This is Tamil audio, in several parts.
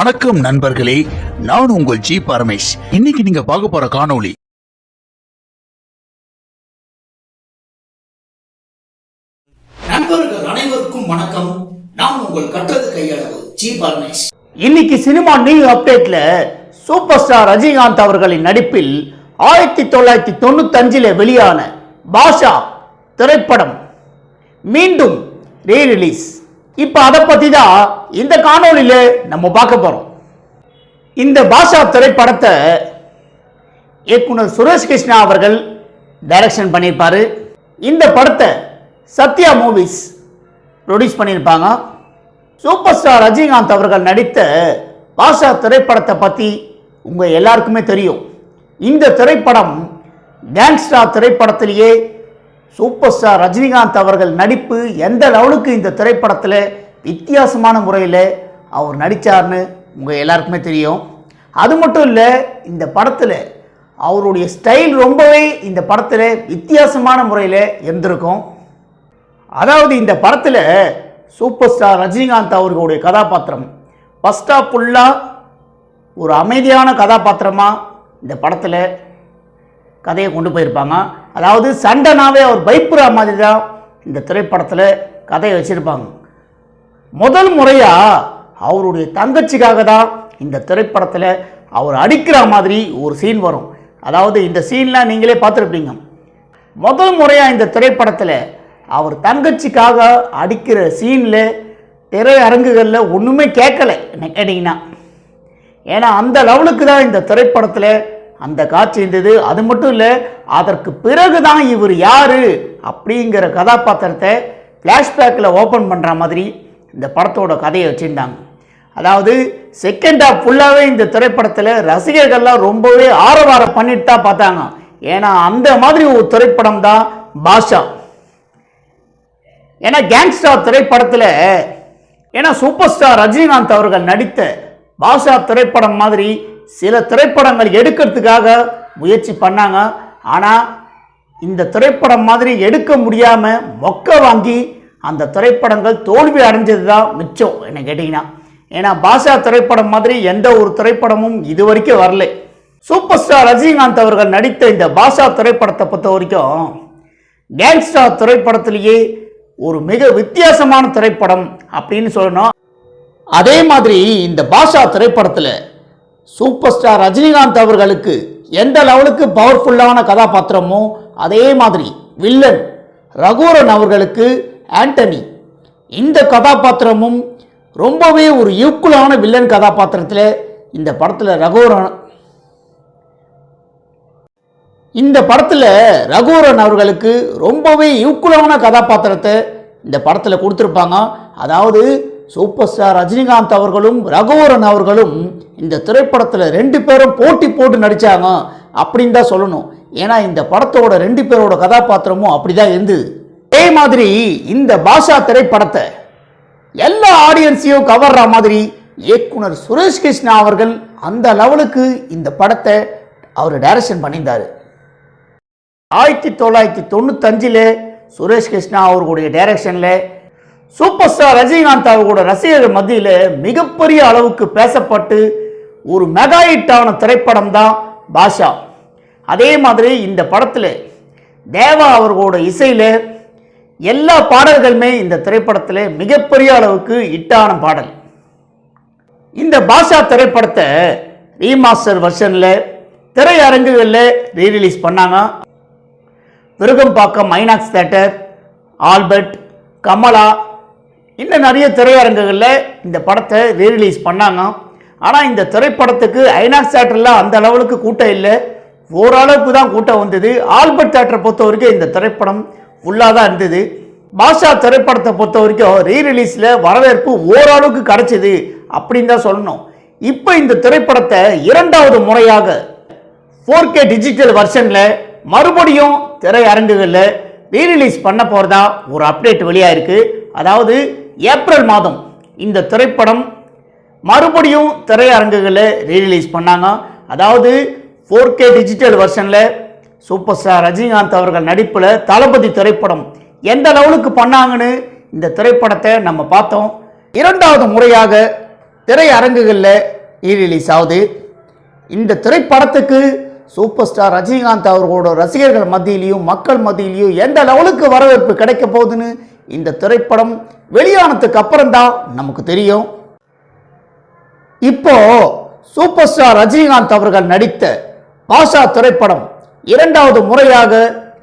வணக்கம் நண்பர்களே நான் உங்கள் ஜி பரமேஷ். இன்னைக்கு நீங்க பார்க்க போற காணொளி நண்பர்கள் அனைவருக்கும் வணக்கம். நான் உங்கள் கற்றது கையளவு ஜி பரமேஷ். இன்னைக்கு சினிமா நியூ அப்டேட்ல சூப்பர் ஸ்டார் ரஜினிகாந்த் அவர்களின் நடிப்பில் ஆயிரத்தி தொள்ளாயிரத்தி தொண்ணூத்தஞ்சில் வெளியான பாஷா திரைப்படம் மீண்டும் ரீ ரிலீஸ் இப்போ அதை பற்றி தான் இந்த காணொலியில் நம்ம பார்க்க போகிறோம் இந்த பாஷா திரைப்படத்தை இயக்குனர் சுரேஷ் கிருஷ்ணா அவர்கள் டைரக்ஷன் பண்ணியிருப்பார். இந்த படத்தை சத்யா மூவிஸ் ப்ரொடியூஸ் பண்ணியிருப்பாங்க. சூப்பர் ஸ்டார் ரஜினிகாந்த் அவர்கள் நடித்த பாஷா திரைப்படத்தை பற்றி உங்கள் எல்லாருக்குமே தெரியும். இந்த திரைப்படம் கேங்ஸ்டா திரைப்படத்திலேயே சூப்பர் ஸ்டார் ரஜினிகாந்த் அவர்கள் நடிப்பு எந்த லெவலுக்கு இந்த திரைப்படத்தில் வித்தியாசமான முறையில் அவர் நடித்தார்னு உங்கள் எல்லாருக்குமே தெரியும். அது மட்டும் இல்லை இந்த படத்தில் அவருடைய ஸ்டைல் ரொம்பவே இந்த படத்தில் வித்தியாசமான முறையில் இருந்திருக்கும். அதாவது இந்த படத்தில் சூப்பர் ஸ்டார் ரஜினிகாந்த் அவர்களுடைய கதாபாத்திரம் ஃபஸ்ட் ஆஃப் ஃபுல்லாக ஒரு அமைதியான கதாபாத்திரமாக இந்த படத்தில் கதையை கொண்டு போயிருப்பாங்க. அதாவது சண்டைனாவே அவர் பயப்படுற மாதிரி தான் இந்த திரைப்படத்தில் கதையை வச்சுருப்பாங்க. முதல் முறையாக அவருடைய தங்கச்சிக்காக தான் இந்த திரைப்படத்தில் அவர் அடிக்கிற மாதிரி ஒரு சீன் வரும். அதாவது இந்த சீன்லாம் நீங்களே பார்த்துருப்பீங்க. முதல் முறையாக இந்த திரைப்படத்தில் அவர் தங்கச்சிக்காக அடிக்கிற சீனில் திரையரங்குகளில் ஒன்றுமே கேட்கலை என்ன கேட்டிங்கன்னா. ஏன்னா அந்த லெவலுக்கு தான் இந்த திரைப்படத்தில் அந்த காட்சி இருந்தது. அது மட்டும் இல்லை அதற்கு பிறகு தான் இவர் யார் அப்படிங்கிற கதாபாத்திரத்தை ஃப்ளாஷ்பேக்கில் ஓப்பன் பண்ணுற மாதிரி இந்த படத்தோட கதையை வச்சுருந்தாங்க. அதாவது செகண்ட் ஹாஃப் ஃபுல்லாகவே இந்த திரைப்படத்தில் ரசிகர்கள்லாம் ரொம்பவே ஆரவாரம் பண்ணிட்டு தான் பார்த்தாங்க. ஏன்னா அந்த மாதிரி ஒரு திரைப்படம் தான் பாஷா. ஏன்னா கேங்ஸ்டார் திரைப்படத்தில் ஏன்னா சூப்பர் ஸ்டார் ரஜினிகாந்த் அவர்கள் நடித்த பாஷா திரைப்படம் மாதிரி சில திரைப்படங்கள் எடுக்கிறதுக்காக முயற்சி பண்ணாங்க. ஆனால் இந்த திரைப்படம் மாதிரி எடுக்க முடியாமல் மொக்க வாங்கி அந்த திரைப்படங்கள் தோல்வி அடைஞ்சது தான் மிச்சம் என்ன கேட்டிங்கன்னா. ஏன்னா பாஷா திரைப்படம் மாதிரி எந்த ஒரு திரைப்படமும் இது வரைக்கும் வரல. சூப்பர் ஸ்டார் ரஜினிகாந்த் அவர்கள் நடித்த இந்த பாஷா திரைப்படத்தை பொறுத்த வரைக்கும் கேங்ஸ்டார் திரைப்படத்திலேயே ஒரு மிக வித்தியாசமான திரைப்படம் அப்படின்னு சொல்லணும். அதே மாதிரி இந்த பாஷா திரைப்படத்தில் சூப்பர் ஸ்டார் ரஜினிகாந்த் அவர்களுக்கு எந்த லெவலுக்கு பவர்ஃபுல்லான கதாபாத்திரமோ அதே மாதிரி வில்லன் ரகுவரன் அவர்களுக்கு ஆண்டனி. இந்த கதாபாத்திரமும் ரொம்பவே ஒரு ஈக்குவலான வில்லன் கதாபாத்திரத்தில் இந்த படத்தில் ரகுவரன் இந்த படத்தில் ரகுவரன் அவர்களுக்கு ரொம்பவே ஈக்குவலான கதாபாத்திரத்தை இந்த படத்தில் கொடுத்துருப்பாங்க. அதாவது சூப்பர் ஸ்டார் ரஜினிகாந்த் அவர்களும் ரகுவரன் அவர்களும் இந்த திரைப்படத்தில் ரெண்டு பேரும் போட்டி போட்டு நடித்தாங்க அப்படின்னு தான் சொல்லணும். ஏன்னா இந்த படத்தோட ரெண்டு பேரோட கதாபாத்திரமும் அப்படி தான் இருந்தது அதே மாதிரி இந்த பாஷா திரைப்படத்தை எல்லா ஆடியன்ஸையும் கவர்ற மாதிரி இயக்குனர் சுரேஷ் கிருஷ்ணா அவர்கள் அந்த லெவலுக்கு இந்த படத்தை அவர் டைரக்ஷன் பண்ணியிருந்தார். ஆயிரத்தி தொள்ளாயிரத்தி தொண்ணூத்தஞ்சில் சுரேஷ் கிருஷ்ணா அவர்களுடைய டைரக்ஷனில் சூப்பர் ஸ்டார் ரஜினிகாந்த் அவர்களோட ரசிகர்கள் மத்தியில் மிகப்பெரிய அளவுக்கு பேசப்பட்டு ஒரு மெகா ஹிட்டான திரைப்படம் தான் பாஷா. அதே மாதிரி இந்த படத்தில் தேவா அவர்களோட இசையில் எல்லா பாடல்களுமே இந்த திரைப்படத்தில் மிகப்பெரிய அளவுக்கு ஹிட்டான பாடல். இந்த பாஷா திரைப்படத்தை ரீமாஸ்டர் வெர்ஷனில் திரையரங்குகளில் ரீரிலீஸ் பண்ணாங்க. Virugambakkam Inox theatre Albert Kamala இன்னும் நிறைய திரையரங்குகளில் இந்த படத்தை ரீரிலீஸ் பண்ணாங்க. ஆனால் இந்த திரைப்படத்துக்கு ஐநாக்ஸ் தேட்டரில் அந்த அளவுக்கு கூட்டம் இல்லை. ஓரளவுக்கு தான் கூட்டம் வந்தது. ஆல்பர்ட் தேட்டரை பொறுத்த வரைக்கும் இந்த திரைப்படம் ஃபுல்லாக தான் இருந்தது. பாஷா திரைப்படத்தை பொறுத்த வரைக்கும் ரீரிலீஸில் வரவேற்பு ஓரளவுக்கு கிடைச்சிது அப்படின்னு தான் சொல்லணும். இப்போ இந்த திரைப்படத்தை இரண்டாவது முறையாக ஃபோர் கே டிஜிட்டல் வெர்ஷனில் மறுபடியும் திரையரங்குகளில் ரீரிலீஸ் பண்ண போகிறதா ஒரு அப்டேட் வெளியாயிருக்கு. அதாவது ஏப்ரல் மாதம் இந்த திரைப்படம் மறுபடியும் திரையரங்குகளில் ரீரிலீஸ் பண்ணாங்க. அதாவது ஃபோர் கே டிஜிட்டல் வெர்ஷனில் சூப்பர் ஸ்டார் ரஜினிகாந்த் அவர்கள் நடிப்பில் தளபதி திரைப்படம் எந்த லெவலுக்கு பண்ணாங்கன்னு இந்த திரைப்படத்தை நம்ம பார்த்தோம். இரண்டாவது முறையாக திரையரங்குகளில் ரீரிலீஸ் ஆகுது. இந்த திரைப்படத்துக்கு சூப்பர் ஸ்டார் ரஜினிகாந்த் அவர்களோட ரசிகர்கள் மத்தியிலையும் மக்கள் மத்தியிலையும் எந்த லெவலுக்கு வரவேற்பு கிடைக்க போகுதுன்னு இந்த திரைப்படம் வெளியானதுக்கு அப்புறம்தான் நமக்கு தெரியும். இப்போ சூப்பர் ஸ்டார் ரஜினிகாந்த் அவர்கள் நடித்த பாஷா திரைப்படம் இரண்டாவது முறையாக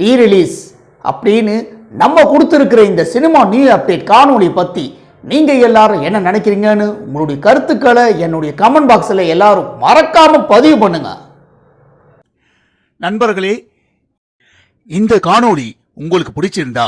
ரீரிலீஸ் அப்படின்னு நம்ம கொடுத்துருக்கிற இந்த சினிமா நியூ அப்டேட் காணொலி பற்றி நீங்கள் எல்லாரும் என்ன நினைக்கிறீங்கன்னு உங்களுடைய கருத்துக்களை என்னுடைய கமெண்ட் பாக்ஸில் எல்லாரும் மறக்காமல் பதிவு பண்ணுங்க. நண்பர்களே இந்த காணொளி உங்களுக்கு பிடிச்சிருந்தா